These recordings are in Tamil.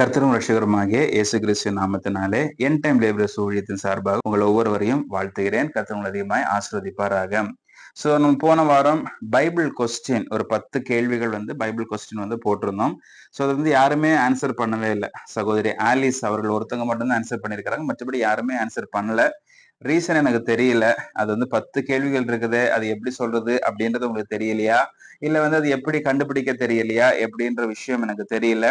கர்த்தரும் ரட்சகருமாகிய இயேசு கிறிஸ்து நாமத்தினாலே என் டைம் லேபரஸ் ஊழியத்தின் சார்பாக உங்கள் ஒவ்வொருவரையும் வாழ்த்துகிறேன். கர்த்தர் அதிகமாய் ஆசிர்வதிப்பாராக. ஸோ நம்ம போன வாரம் பைபிள் கொஸ்டின் ஒரு பத்து கேள்விகள் வந்து பைபிள் கொஸ்டின் வந்து போட்டிருந்தோம். ஸோ அது வந்து யாருமே ஆன்சர் பண்ணவே இல்லை. சகோதரி ஆலிஸ் அவர்கள் ஒருத்தவங்க மட்டும்தான் ஆன்சர் பண்ணியிருக்கிறாங்க. மற்றபடி யாருமே ஆன்சர் பண்ணல. ரீசன் எனக்கு தெரியல. அது வந்து பத்து கேள்விகள் இருக்குது. அது எப்படி சொல்றது அப்படின்றது உங்களுக்கு தெரியலையா? இல்ல வந்து அது எப்படி கண்டுபிடிக்க தெரியலையா? எப்படின்ற விஷயம் எனக்கு தெரியல.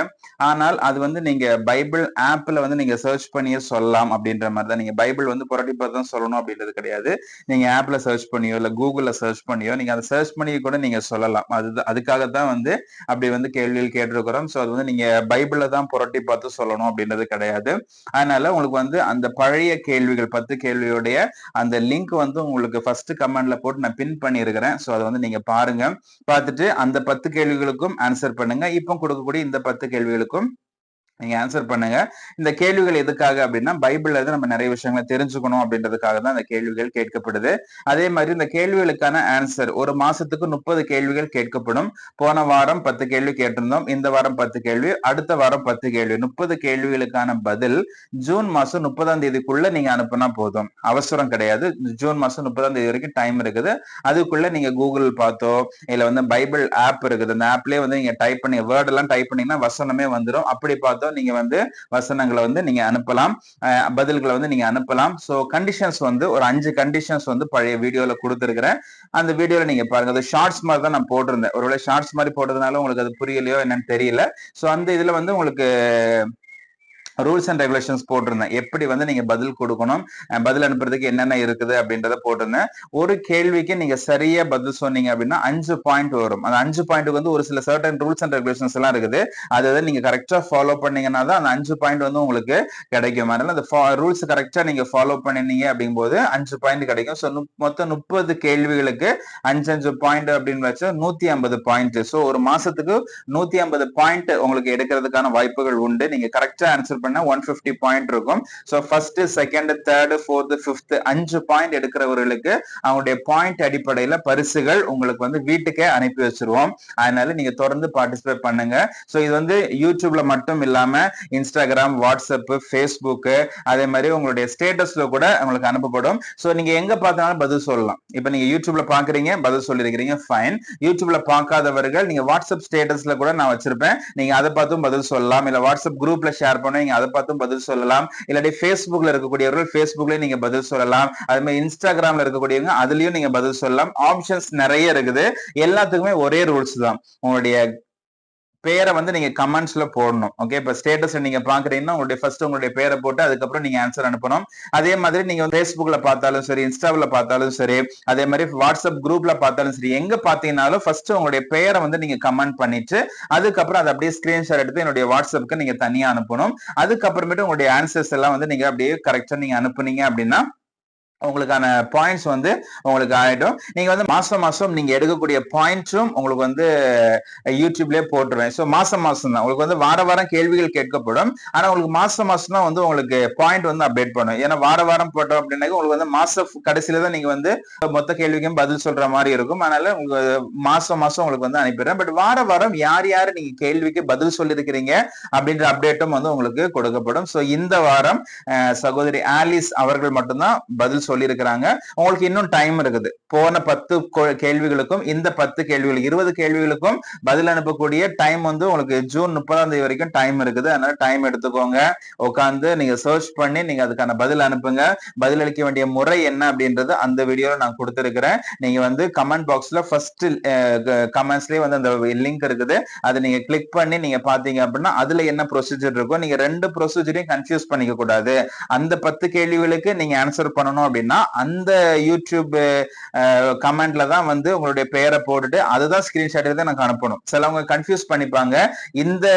ஆனால் அது வந்து நீங்க பைபிள் ஆப்ல வந்து நீங்க சர்ச் பண்ணியே சொல்லலாம் அப்படின்ற மாதிரி தான். நீங்க பைபிள் வந்து புரட்டி பார்த்து தான் சொல்லணும் அப்படின்றது கிடையாது. நீங்க ஆப்ல சர்ச் பண்ணியோ இல்ல கூகுள்ல சர்ச் பண்ணியோ நீங்க அதை சர்ச் பண்ணி கூட நீங்க சொல்லலாம். அது அதுக்காக தான் வந்து அப்படி வந்து கேள்விகள் கேட்டிருக்கிறோம். ஸோ அது வந்து நீங்க பைபிள்ல தான் புரட்டி பார்த்து சொல்லணும் அப்படின்றது கிடையாது. அதனால உங்களுக்கு வந்து அந்த பழைய கேள்விகள் பத்து கேள்வியோடைய அந்த லிங்க் வந்து உங்களுக்கு ஃபர்ஸ்ட் கமெண்ட்ல போட்டு நான் பின் பண்ணியிருக்கிறேன் ஸோ அதை வந்து நீங்க பாருங்க. பார்த்துட்டு அந்த பத்து கேள்விகளுக்கும் ஆன்சர் பண்ணுங்க. இப்போ கொடுக்கக்கூடிய இந்த பத்து கேள்விகளுக்கும் நீங்க ஆன்சர் பண்ணுங்க. இந்த கேள்விகள் எதுக்காக அப்படின்னா பைபிள்ல இருந்து நம்ம நிறைய விஷயங்களை தெரிஞ்சுக்கணும் அப்படின்றதுக்காக தான் இந்த கேள்விகள் கேட்கப்படுது. அதே மாதிரி இந்த கேள்விகளுக்கான ஆன்சர் ஒரு மாசத்துக்கு முப்பது கேள்விகள் கேட்கப்படும். போன வாரம் பத்து கேள்வி கேட்டிருந்தோம் இந்த வாரம் பத்து கேள்வி அடுத்த வாரம் பத்து கேள்வி. முப்பது கேள்விகளுக்கான பதில் ஜூன் மாசம் முப்பதாம் தேதிக்குள்ள நீங்க அனுப்புனா போதும். அவசரம் கிடையாது. ஜூன் மாசம் முப்பதாம் தேதி வரைக்கும் டைம் இருக்குது. அதுக்குள்ள நீங்க கூகுள் பார்த்தோ இல்ல வந்து பைபிள் ஆப் இருக்குது. அந்த ஆப்லயே வந்து நீங்க டைப் பண்ணி வேர்ட் எல்லாம் டைப் பண்ணீங்கன்னா வசனமே வந்துடும் அப்படி பார்த்தோ நீங்க வந்து வசனங்களை வந்து நீங்க அனுப்பலாம். பதில்களை வந்து நீங்க அனுப்பலாம். ஸோ கண்டிஷன்ஸ் வந்து ஒரு அஞ்சு கண்டிஷன்ஸ் வந்து பழைய வீடியோல கொடுத்துருக்கிறேன். அந்த வீடியோல நீங்க பாருங்க. அது ஷார்ட்ஸ் மாதிரி தான் நான் போட்டிருந்தேன். ஒருவேளை ஷார்ட்ஸ் மாதிரி போட்டதுனால உங்களுக்கு அது புரியலையோ என்னன்னு தெரியல. ஸோ அந்த இதுல வந்து உங்களுக்கு ரூல்ஸ் அண்ட் ரெகுலேஷன்ஸ் போட்டிருந்தேன். எப்படி வந்து நீங்க பதில் கொடுக்கணும் பதில் அனுப்புறதுக்கு என்னென்ன இருக்குது அப்படின்றத போட்டிருந்தேன். ஒரு கேள்விக்கு நீங்க சரியா பதில் சொன்னீங்க அப்படின்னா அஞ்சு பாயிண்ட் வரும். அந்த அஞ்சு பாயிண்ட்டுக்கு வந்து ஒரு சில சர்டன் ரூல்ஸ் அண்ட் ரெகுலேஷன்ஸ் எல்லாம் இருக்குது. அதை நீங்க கரெக்டா ஃபாலோ பண்ணீங்கன்னா தான் அந்த அஞ்சு பாயிண்ட் வந்து உங்களுக்கு கிடைக்கும். அதனால அந்த ரூல்ஸ் கரெக்டா நீங்க ஃபாலோ பண்ணினீங்க அப்படிங்கும்போது அஞ்சு பாயிண்ட் கிடைக்கும். ஸோ மொத்தம் முப்பது கேள்விகளுக்கு அஞ்சு அஞ்சு பாயிண்ட் அப்படின்னு வச்சா நூத்தி ஐம்பது பாயிண்ட் ஸோ ஒரு மாசத்துக்கு நூத்தி ஐம்பது பாயிண்ட் உங்களுக்கு எடுக்கிறதுக்கான வாய்ப்புகள் உண்டு. நீங்க கரெக்டா ஆன்சர் பண்ணி ஒன் பிப்டி பாயிண்ட் இருக்கும். So first second third fourth fifth அஞ்சு பாயிண்ட் எடுக்கிறவர்களுக்கு அவங்களுடைய பாயிண்ட் அடிப்படையில பரிசுகள் உங்களுக்கு வந்து வீட்டுக்கே அனுப்பி வச்சிருவோம். அதனால நீங்க தொடர்ந்து பார்ட்டிசிபேட் பண்ணுங்க. ஸோ இது வந்து யூடியூப்ல மட்டும் இல்லாம இன்ஸ்டாகிராம் வாட்ஸ்அப் ஃபேஸ்புக் அதே மாதிரி உங்களுடைய ஸ்டேட்டஸ்ல கூட உங்களுக்கு அனுப்பப்படும். ஸோ நீங்க எங்க பார்த்தாலும் பதில் சொல்லலாம். இப்போ நீங்க யூடியூப்ல பாக்குறீங்க பதில் சொல்லிருக்கிறீங்க ஃபைன் யூடியூப்ல பார்க்காதவர்கள் நீங்க வாட்ஸ்அப் ஸ்டேட்டஸ்ல கூட நான் வச்சிருப்பேன். நீங்க அதை பார்த்தும் பதில் சொல்லலாம். இல்ல வாட்ஸ்அப் குரூப்ல ஷேர் பண்ண நீங்க அதை பார்த்தும் பதில் சொல்லலாம். இல்லாட்டி ஃபேஸ்புக்ல இருக்கக்கூடியவர்கள் ஃபேஸ்புக்லயும் நீங்க பதில் சொல்லலாம். அது மாதிரி இன்ஸ்டாகிராம்ல இருக்கக்கூடியவங்க அதுலயும் நீங்க பதில் சொல்லலாம். ஆப்ஷன்ஸ் நிறைய இருக்குது. எல்லாத்துக்குமே ஒரே ரூல்ஸ் தான். உங்களுடைய பேரை வந்து நீங்க கமெண்ட்ஸ்ல போடணும். ஓகே இப்ப ஸ்டேட்டஸ் நீங்க பாக்குறீங்கன்னா உங்களுடைய ஃபர்ஸ்ட் உங்களுடைய பேரை போட்டு அதுக்கப்புறம் நீங்க ஆன்சர் அனுப்பணும். அதே மாதிரி நீங்க ஃபேஸ்புக்ல பார்த்தாலும் சரி இன்ஸ்டாவில் பார்த்தாலும் சரி அதே மாதிரி வாட்ஸ்அப் குரூப்ல பார்த்தாலும் சரி எங்க பாத்தீங்கன்னாலும் ஃபர்ஸ்ட் உங்களுடைய பேரை வந்து நீங்க கமெண்ட் பண்ணிட்டு அதுக்கப்புறம் அதை அப்படியே ஸ்கிரீன்ஷாட் எடுத்து என்னுடைய வாட்ஸ்அப்புக்கு நீங்க தனியா அனுப்பணும். அதுக்கப்புறமேட்டு உங்களுடைய ஆன்சர்ஸ் எல்லாம் வந்து நீங்க அப்படியே கரெக்டா நீங்க அனுப்புனீங்க அப்படின்னா உங்களுக்கான பாயிண்ட்ஸ் வந்து உங்களுக்கு ஆயிடும். நீங்க வந்து மாசம் மாசம் நீங்க எடுக்கக்கூடிய பாயிண்ட்ஸும் உங்களுக்கு வந்து யூடியூப்லேயே போட்டுருவேன். ஸோ மாசம் மாசம் தான். உங்களுக்கு வந்து வார வாரம் கேள்விகள் கேட்கப்படும். ஆனா உங்களுக்கு மாசம் மாசம் தான் வந்து உங்களுக்கு பாயிண்ட் வந்து அப்டேட் பண்ணும். ஏன்னா வார வாரம் போட்டோம் அப்படின்னாக்க உங்களுக்கு வந்து மாதம் கடைசியில தான் நீங்கள் வந்து மொத்த கேள்விக்கும் பதில் சொல்ற மாதிரி இருக்கும். அதனால உங்களுக்கு மாதம் மாதம் உங்களுக்கு வந்து அனுப்பிடுறேன். பட் வார வாரம் யார் யார் நீங்க கேள்விக்கு பதில் சொல்லியிருக்கிறீங்க அப்படின்ற அப்டேட்டும் வந்து உங்களுக்கு கொடுக்கப்படும். ஸோ இந்த வாரம் சகோதரி ஆலிஸ் அவர்கள் மட்டும்தான் பதில் சொல்லியிருக்கிறாங்க. உங்களுக்கு இன்னும் டைம் இருக்குது. போன பத்து கேள்விகளுக்கும் இந்த பத்து கேள்விகள் இருபது கேள்விகளுக்கும் பதில் அனுப்பக்கூடிய டைம் வந்து உங்களுக்கு ஜூன் முப்பதாம் தேதி வரைக்கும் டைம் இருக்குது. அதனால டைம் எடுத்துக்கோங்க. உட்காந்து நீங்க சர்ச் பண்ணி நீங்க அதுக்கான பதில் அனுப்புங்க. பதில் அளிக்க வேண்டிய முறை என்ன அப்படின்றது அந்த வீடியோல நான் கொடுத்துருக்கிறேன். நீங்க வந்து கமெண்ட் பாக்ஸ்ல ஃபர்ஸ்ட் கமெண்ட்ஸ்லயே வந்து அந்த லிங்க் இருக்குது. அதை நீங்க கிளிக் பண்ணி நீங்க பாத்தீங்க அப்படின்னா அதுல என்ன ப்ரொசீஜர் இருக்கும் நீங்க ரெண்டு ப்ரொசீஜரையும் கன்ஃபியூஸ் பண்ணிக்க கூடாது. அந்த பத்து கேள்விகளுக்கு நீங்க ஆன்சர் பண்ணணும் அப்படின்னு அந்த யூடியூப் கமெண்ட்ல தான் வந்து உங்களுடைய பெயரை போட்டுட்டு அதுதான் ஸ்கிரீன்ஷாட் எடுத்து எனக்கு அனுப்பணும். சிலவங்க கன்ஃபியூஸ் பண்ணிப்பாங்க. இந்த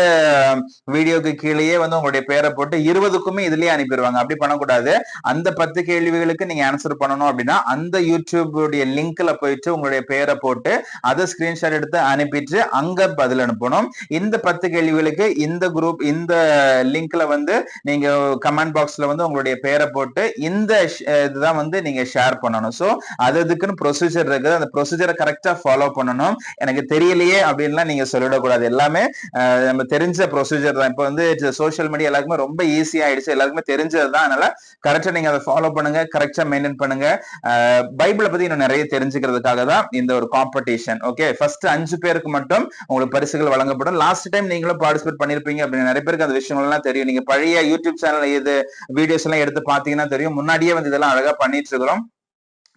வீடியோக்கு கீழேயே வந்து உங்களுடைய பெயரை போட்டு இருபதுக்குமே இதுலயே அனுப்பிடுவாங்க. அப்படி பண்ணக்கூடாது. அந்த பத்து கேள்விகளுக்கு நீங்க ஆன்சர் பண்ணணும் அப்படின்னா அந்த யூடியூப் லிங்க்ல போயிட்டு உங்களுடைய பெயரை போட்டு அதை ஸ்கிரீன்ஷாட் எடுத்து அனுப்பிட்டு அங்க பதில் அனுப்பணும். இந்த பத்து கேள்விகளுக்கு இந்த குரூப் இந்த லிங்க்ல வந்து நீங்க கமெண்ட் பாக்ஸ்ல வந்து உங்களுடைய பெயரை போட்டு இந்த இதுதான் இதெல்லாம் வந்து நீங்க ஷேர் பண்ணணும். சோ அது அதுக்குன்னு ப்ரொசீஜர் இருக்குது. அந்த ப்ரொசீஜரை கரெக்டா ஃபாலோ பண்ணணும். எனக்கு தெரியலையே அப்படின்லாம் நீங்க சொல்லிடக்கூடாது. எல்லாமே நம்ம தெரிஞ்ச ப்ரொசீஜர் தான். இப்போ வந்து சோஷியல் மீடியா எல்லாருக்குமே ரொம்ப ஈஸி ஆயிடுச்சு. எல்லாருக்குமே தெரிஞ்சது தான். அதனால கரெக்டா நீங்க அதை ஃபாலோ பண்ணுங்க. கரெக்டா மெயின்டைன் பண்ணுங்க. பைபிளை பத்தி இன்னும் நிறைய தெரிஞ்சுக்கிறதுக்காக தான் இந்த ஒரு காம்படிஷன் ஓகே ஃபர்ஸ்ட் அஞ்சு பேருக்கு மட்டும் உங்களுக்கு பரிசுகள் வழங்கப்படும். லாஸ்ட் டைம் நீங்களும் பார்ட்டிசிபேட் பண்ணிருப்பீங்க அப்படின்னு நிறைய பேருக்கு அந்த விஷயங்கள் எல்லாம் தெரியும். நீங்க பழைய யூடியூப் சேனல் இது வீடியோஸ் எல்லாம் எடுத்து பாத்தீங்கன்னா தெரியும். முன்னாடியே வந்து இதெல்லாம் அழகா பண்ணிட்டு இருக்கிறோம்.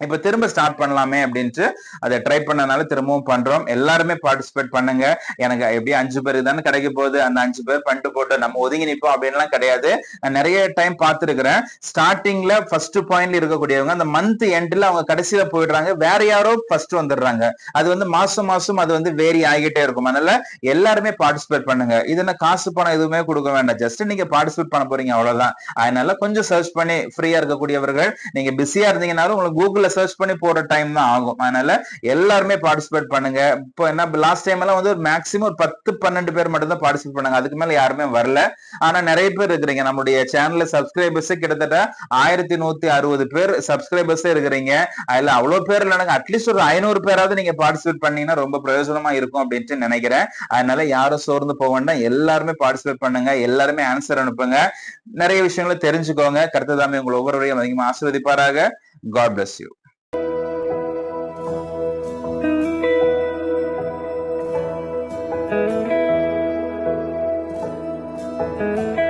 இப்ப திரும்ப ஸ்டார்ட் பண்ணலாமே அப்படின்ட்டு அதை ட்ரை பண்ணனால திரும்பவும் பண்றோம். எல்லாருமே பார்ட்டிசிபேட் பண்ணுங்க. எனக்கு எப்படி அஞ்சு பேர் தானே கிடைக்க போகுது? அந்த அஞ்சு பேர் பண்ணிட்டு போட்டு நம்ம ஒதுங்கி நிப்போம் அப்படின்லாம் கிடையாது. நான் நிறைய டைம் பார்த்துருக்கிறேன். ஸ்டார்டிங்ல ஃபர்ஸ்ட் பாயிண்ட்ல இருக்கக்கூடியவங்க அந்த மந்த் எண்ட்ல அவங்க கடைசியில போயிடுறாங்க. வேற யாரோ ஃபர்ஸ்ட் வந்துடுறாங்க. அது வந்து மாசம் மாசம் அது வந்து வேரி ஆகிட்டே இருக்கும். அதனால எல்லாருமே பார்ட்டிசிபேட் பண்ணுங்க. இது என்ன காசு பணம் எதுவுமே கொடுக்க வேண்டாம். ஜஸ்ட் நீங்க பார்ட்டிசிபேட் பண்ண போறீங்க அவ்வளவுதான். அதனால கொஞ்சம் சர்ச் பண்ணி ஃப்ரீயா இருக்கக்கூடியவர்கள் நீங்க பிஸியா இருந்தீங்கனாலும் உங்களுக்கு கூகுள் கூகுள்ல சர்ச் பண்ணி போற டைம் தான் ஆகும். அதனால எல்லாருமே பார்ட்டிசிபேட் பண்ணுங்க. இப்போ என்ன லாஸ்ட் டைம் எல்லாம் வந்து ஒரு மேக்ஸிமம் ஒரு பத்து பன்னெண்டு பேர் மட்டும் தான் பார்ட்டிசிபேட் பண்ணாங்க. அதுக்கு மேல யாருமே வரல. ஆனா நிறைய பேர் இருக்கிறீங்க. நம்மளுடைய சேனல்ல சப்ஸ்கிரைபர்ஸ் கிட்டத்தட்ட ஆயிரத்தி நூத்தி அறுபது பேர் சப்ஸ்கிரைபர்ஸ் இருக்கிறீங்க. அதுல அவ்வளவு பேர் இல்லைனாங்க அட்லீஸ்ட் ஒரு ஐநூறு பேராவது நீங்க பார்ட்டிசிபேட் பண்ணீங்கன்னா ரொம்ப பிரயோஜனமா இருக்கும் அப்படின்ட்டு நினைக்கிறேன். அதனால யாரும் சோர்ந்து போக வேண்டாம். எல்லாருமே பார்ட்டிசிபேட் பண்ணுங்க. எல்லாருமே ஆன்சர் அனுப்புங்க. நிறைய விஷயங்களை தெரிஞ்சுக்கோங்க. கருத்துதாமே உங்களை ஒவ்வொருவரையும் அதிகமாக ஆசிர்வதிப்பாராக. God bless you Música